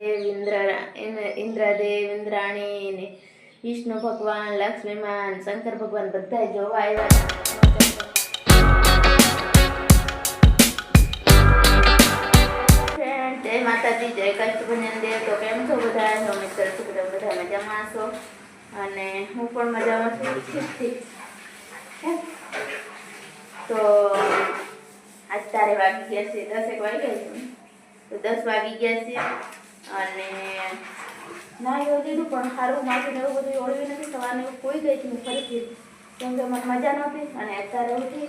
ઇન્દ્ર ઇન્દ્ર- ઇન્દ્રદેવ ઇન્દ્રાણી ને વિષ્ણુ ભગવાન લક્ષ્મીમાન શંકર ભગવાન બધા જોવા આવ્યા જય માતાજી જય કષ્ટભંજન દેવ તો કેમ છો બધા? મિત્ર છું બધા બધા મજામાં છો? અને હું પણ મજામાં છું. તો આજ તારે વાગી ગયા છે. દસેક વાગી ગયા છે. તો દસ વાગી ગયા છે. અને ના એવું દીધું પણ સારું માથું એવું બધું ઓળવી નથી સવારને એવું કોઈ ગઈ હતી હું ફરીથી કેમ કે મને મજા નહોતી અને અત્યારે ઉઠી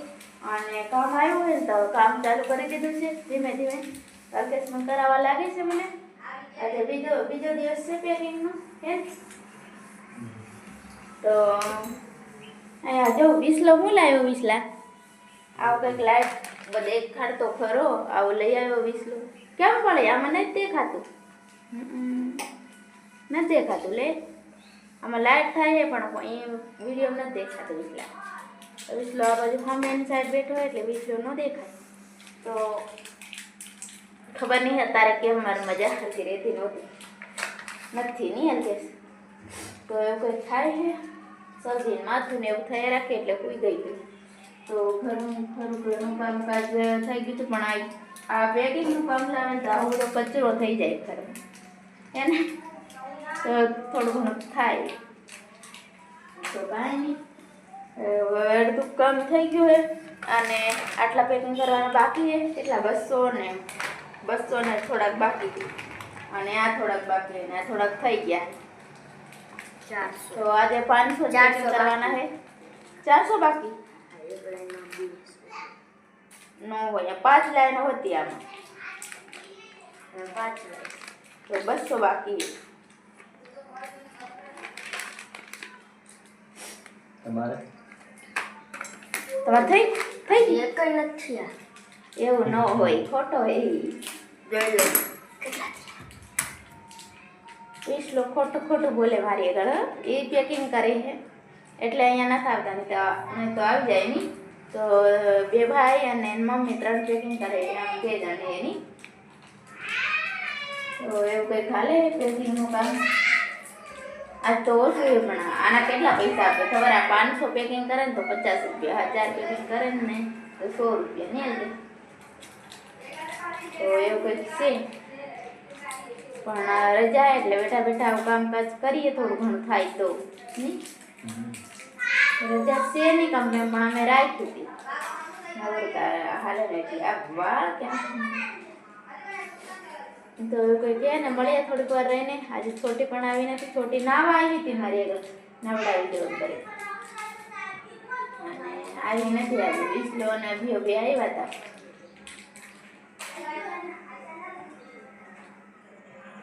અને કામ આવ્યું હોય ને તો કામ ચાલુ કરી દીધું છે, ધીમે ધીમે. અલ્કેશમાં કરાવવા લાગે છે મને. આજે બીજો બીજો દિવસ છે પેકિંગનો હે તો અહીંયા જો, વિસલો હું લાવ્યો વિસલા? આવો કંઈક લાઈટ બધે ખાડતો ખરો, આવું લઈ આવ્યો વિસલો. કેમ પડે? આમાં નથી દેખાતું. નથી દેખાતું લે. આમાં લાઈટ થાય છે, પણ એ વીડિયો નથી દેખાતું વિસલા વિસલો આ બાજુ સામેની સાઈડ બેઠો હોય એટલે વિસલો ન દેખાય. તો ખબર નહીં અત્યારે કેમ મારી મજા હરખી રહેતી નહોતી. નથી નહીં હલકેશ તો એવું કંઈ થાય છે? સર્દી માથું ને એવું થયા રાખે એટલે કોઈ ગઈ ગયું તો ઘરનું ખરું ઘરનું કામકાજ થઈ ગયું હતું, પણ આ આ પેકિંગનું કામ લાવે તો આવું બધો કચરો થઈ જાય ઘરમાં ને તો થોડું ઘણું થાય. તો કાંઈ નહીં. અડધું કામ થઈ ગયું હે. અને આટલા પેકિંગ કરવાના બાકી છે એટલા બસો ને બસો ને થોડાક બાકી અને આ થોડાક બાકી અને આ થોડાક થઈ ગયા. તો આજે પાંચસો ચારસો કરવાના છે ચારસો બાકી? નો હોય. પાંચ લાઈનો હતી આમાં. તો બસો બાકી છે. તમારે? તમારે થઈ? થઈ ગઈ એક નથી આ. એવું ન હોય ખોટો હોય જોઈ લો. વીસ લોકો ખોટું ખોટું બોલે મારી આગળ એ પેકિંગ કરે છે. એટલે અહીંયા નથી આવતા નહીં તો નહીં તો આવી જાય નહીં તો બે ભાઈ અને એની મમ્મી ત્રણ પેકિંગ કરે આમ કે જાણે એની. તો એવું કંઈક હાલે પેકિંગનું કામ? આજ તો ઓછું છે, પણ આના કેટલા પૈસા આપે? ખબર આ પાંચસો પેકિંગ કરે ને તો પચાસ રૂપિયા, હજાર પેકિંગ કરે ને તો સો રૂપિયા નહીં લે તો એવું કંઈક છે? પણ રજા એટલે બેઠા બેઠા કામકાજ કરીએ, થોડું ઘણું થાય તો રજા છે નહીં કંપની પણ અમે રાખી હતી. હાલે ને એટલે આ વાળ ક્યાં તો એવું કોઈ કહે ને, મળીએ થોડીક વાર રહીને. આજે છોટી પણ આવી નથી, છોટી નાવા આવી હતી મારી આગળ. નવડાવી દેવું કરી આવી નથી આવી વિસલો અને અભિયો બે આવ્યા હતા.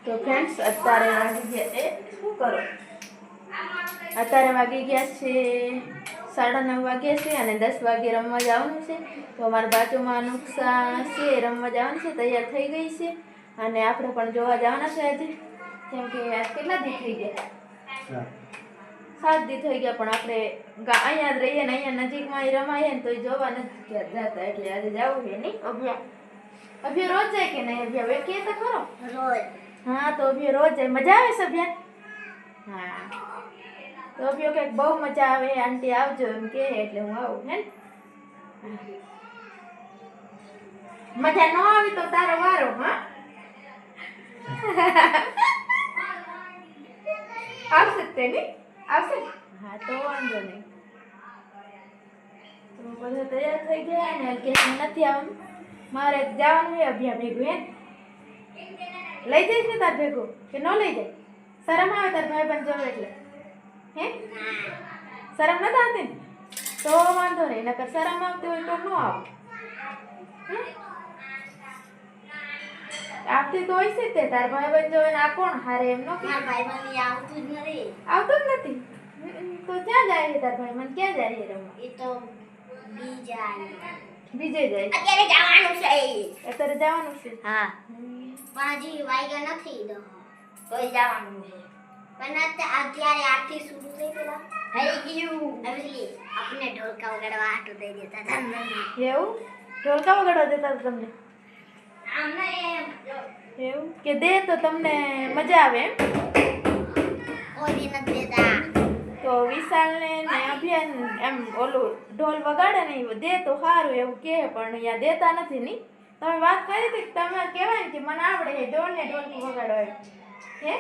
તો ફ્રેન્ડ્સ અત્યારે વાગી ગયા એ શું કરો? અત્યારે વાગી ગયા છે સાડા નવ વાગ્યા છે અને દસ વાગે રમવા જવાનું છે. તો અમારા બાજુમાં નુકસાન છે, રમવા જવાનું છે, તૈયાર થઈ ગઈ છે. અને આપણે પણ જોવા જવાના છે આજે કેમ કે આજ કેટલા દી થઈ ગયા? સાત દી થઈ ગયા પણ આપણે અહીંયા જ રહીએ ને અહીંયા નજીકમાં રમાઈએ ને તો જોવા નથી જતા એટલે આજે જવું છે નહીં? અભ્યા. અભ્યા રોજ જાય કે નહીં? અભ્યા વે કે તો ખરો? રોજ. હા તો અભિયો રોજ જાય. મજા આવે છે અભ્યા? હા. તો અભિયો કંઈક બહુ મજા આવે આંટી આવજો એમ કે એટલે હું આવું હે ને? મજા ન આવી તો તારો વારો હા? આવશે તેની આવશે હા, તો વાંધો નહીં. તો બધા તૈયાર થઈ ગયા ને કે નથી આવવાનું. મારે જવાનું છે, અભિયા ભેગું એમ લઈ જઈશ ને તાર ભેગું? કે ન લઈ જાય? શરમ આવે તાર ભાઈ બંધ જવું એટલે. હે? શરમ નથી આવતી તો વાંધો નહીં, નકર શરમ આવતી હોય તો ન આવો. હે? આવતી તો હોય છે તે તાર ભાઈ બંધ જોવે ને આ કોણ હારે એમ નો કે મારા ભાઈબંધ આવતું જ નથી. આવતું જ નથી? તો ક્યાં જાય છે તાર ભાઈ મન ક્યાં જાય છે રમવા? એ તો બીજા બીજે જાય? અત્યારે જવાનું છે. અત્યારે જવાનું છે? હા. પણ હજી વાગ્યા નથી તોય જવાનું છે. પણ અત્યારે આરતી શરૂ થઈ પેલા થઈ ગયું. હવે આપણે ઢોલકા વગાડવા હાટું દઈ દેતા તમને. એવું? ઢોલકા વગાડવા દેતા તમને? એવું? કે દે તો તમને મજા આવે એમ? તો વિશાલને ને અભિયાન એમ ઓલું ઢોલ વગાડે ને દે તો સારું એવું કહે પણ અહીંયા દેતા નથી ની. તમે વાત કરી હતી કે તમે કહેવાય ને કે મને આવડે છે ઢોલ ને ઢોલ વગાડવા હે?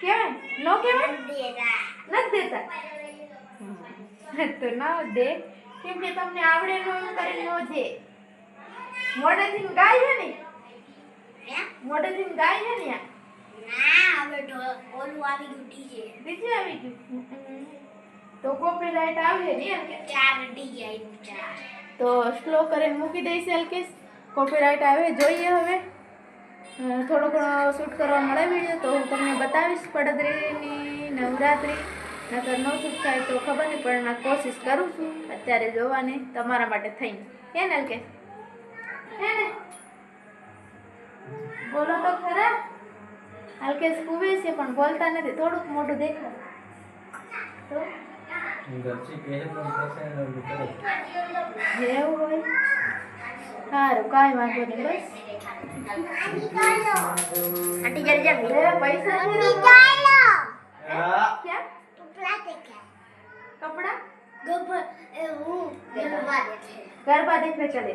કહેવાય નો? કહેવાય? નથી દેતા. નથી દેતા? તો ના દે. કેમ કે તમને આવડે નો એમ કરીને નો દે. મોઢેથી ગાય છે ને? મોઢેથી ગાય છે ને ના હવે ઓલું આવી ગયું ડીજે. બીજું આવી ગયું? તો કોપીરાઇટ આવે ને ચાર ડીજે આવ્યું ચાર. તો સ્લો કરીને મૂકી દઈશ એલકેસ કોપીરાઇટ આવે જોઈએ હવે. થોડો ઘણો શૂટ કરવા મળે વીડિયો તો હું તમને બતાવીશ પડદરીની નવરાત્રિ. નકર ન શૂટ થાય તો ખબર નહીં પણ કોશિશ કરું છું અત્યારે જોવાની તમારા માટે થઈને. હે ને એલકેસ હે બોલો તો ખરા? હલકેશ કુવે છે પણ બોલતા નથી. થોડુંક મોટું દેખાય. તો? એવું હોય? સારું કાંઈ વાંધો નહીં બસ. આંટી જલ્દી જા પૈસા ગરબા દેખે ચાલે.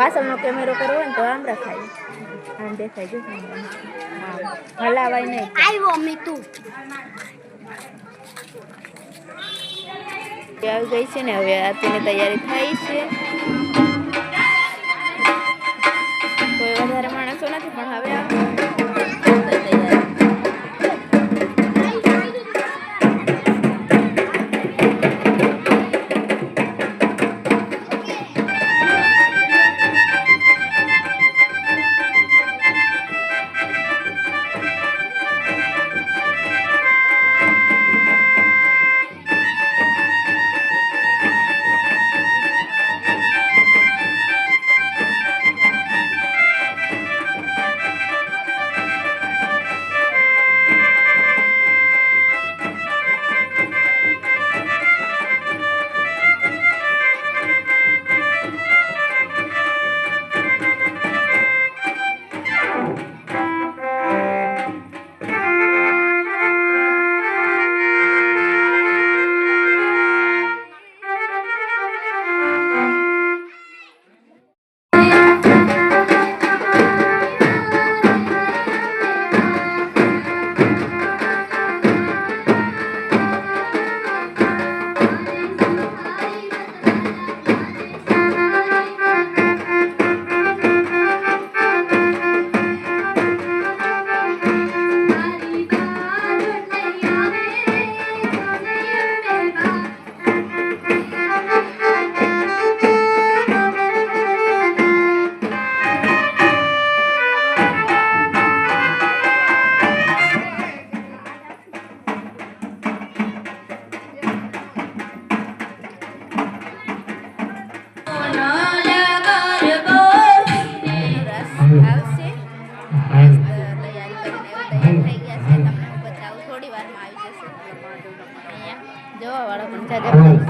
પાછળનો કેમેરો કરવો હોય ને તો આમ રખાય. આમ દેખાય જો. હલાવાય નહીં. આવ્યો મીતુ આવી ગઈ છે ને હવે આતીની તૈયારી થાય છે. જોવા વાળા પણ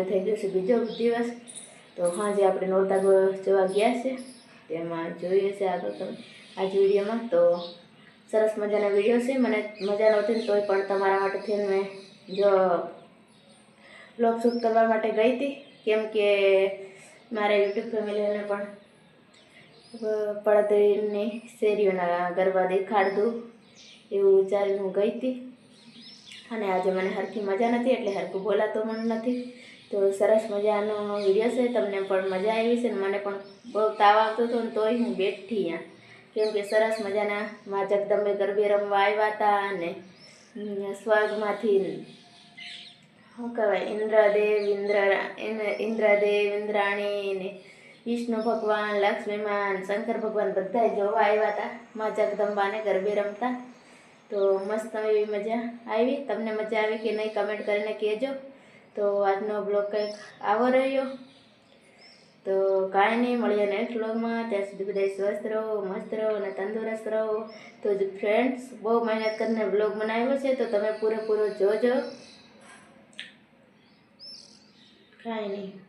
આજે થઈ છે બીજો દિવસ. તો સાંજે આપણે નોરતા જોવા ગયા છે. તેમાં જોઈએ છે આગળ તમે. આજ વિડીયોમાં તો સરસ મજાના વીડિયો છે. મને મજા નહોતી તોય પણ તમારા માટે થઈને મેં જો બ્લોગ શૂટ કરવા માટે ગઈ હતી. કેમ કે મારા યુટ્યુબ ફેમિલીને પણ પડતરીની શેરીઓના ગરબા દેખાડતું એવું વિચારીને હું ગઈ હતી. અને આજે મને હરખી મજા નથી, એટલે હરખું બોલાતો પણ નથી. તો સરસ મજાનો વીડિયો છે, તમને પણ મજા આવી છે ને મને પણ બહુ તાવ આવતો હતો ને તોય હું બેઠી ત્યાં કેમ કે સરસ મજાના મા જગદંબે ગરબે રમવા આવ્યા હતા અને સ્વર્ગમાંથી શું કહેવાય, ઇન્દ્રદેવ, ઇન્દ્ર ઇન્દ્ર- ઇન્દ્રદેવ, ઇન્દ્રાણી ને, વિષ્ણુ ભગવાન લક્ષ્મીમાન શંકર ભગવાન બધા જોવા આવ્યા હતા, મા જગદંબાને ગરબે રમતા. તો મસ્ત એવી મજા આવી. તમને મજા આવી કે નહીં કમેન્ટ કરીને કહેજો. તો આજનો બ્લોગ કંઈક આવો રહ્યો. તો કાંઈ નહીં, મળીએ નેક્સ્ટ બ્લોગમાં ત્યાં સુધી બધા સ્વસ્થ રહો, મસ્ત રહો અને તંદુરસ્ત રહો. તો ફ્રેન્ડ્સ બહુ મહેનત કરીને બ્લોગ બનાવ્યો છે, તો તમે પૂરેપૂરો જોજો. કાંઈ નહીં.